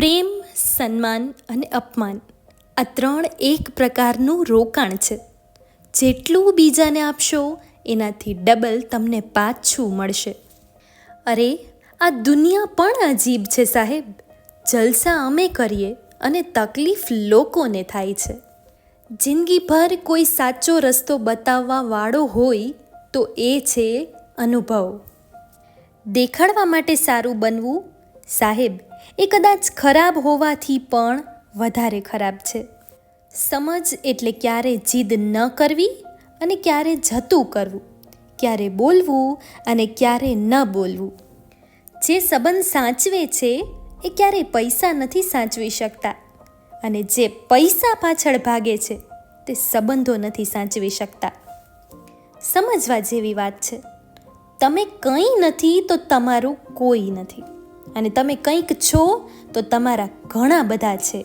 પ્રેમ, સન્માન અને અપમાન આ ત્રણ એક પ્રકારનું રોકાણ છે. જેટલું બીજાને આપશો, એનાથી ડબલ તમને પાછું મળશે. અરે, આ દુનિયા પણ અજીબ છે સાહેબ. જલસા અમે કરીએ અને તકલીફ લોકોને થાય છે. જિંદગીભર કોઈ સાચો રસ્તો બતાવવા વાળો હોય તો એ છે અનુભવ. દેખાડવા માટે સારું બનવું સાહેબ એ કદાચ ખરાબ હોવાથી પણ વધારે ખરાબ છે. સમજ એટલે ક્યારે જીદ ન કરવી અને ક્યારે જતું કરવું. ક્યારે બોલવું અને ક્યારે ન બોલવું. જે સંબંધ સાચવે છે, એ ક્યારેય પૈસા નથી સાચવી શકતા. અને જે પૈસા પાછળ ભાગે છે, તે સંબંધો નથી સાચવી શકતા. સમજવા જેવી વાત છે. તમે કંઈ નથી તો તમારું કોઈ નથી. અને તમે કંઈક છો તો તમારા ઘણા બધા છે.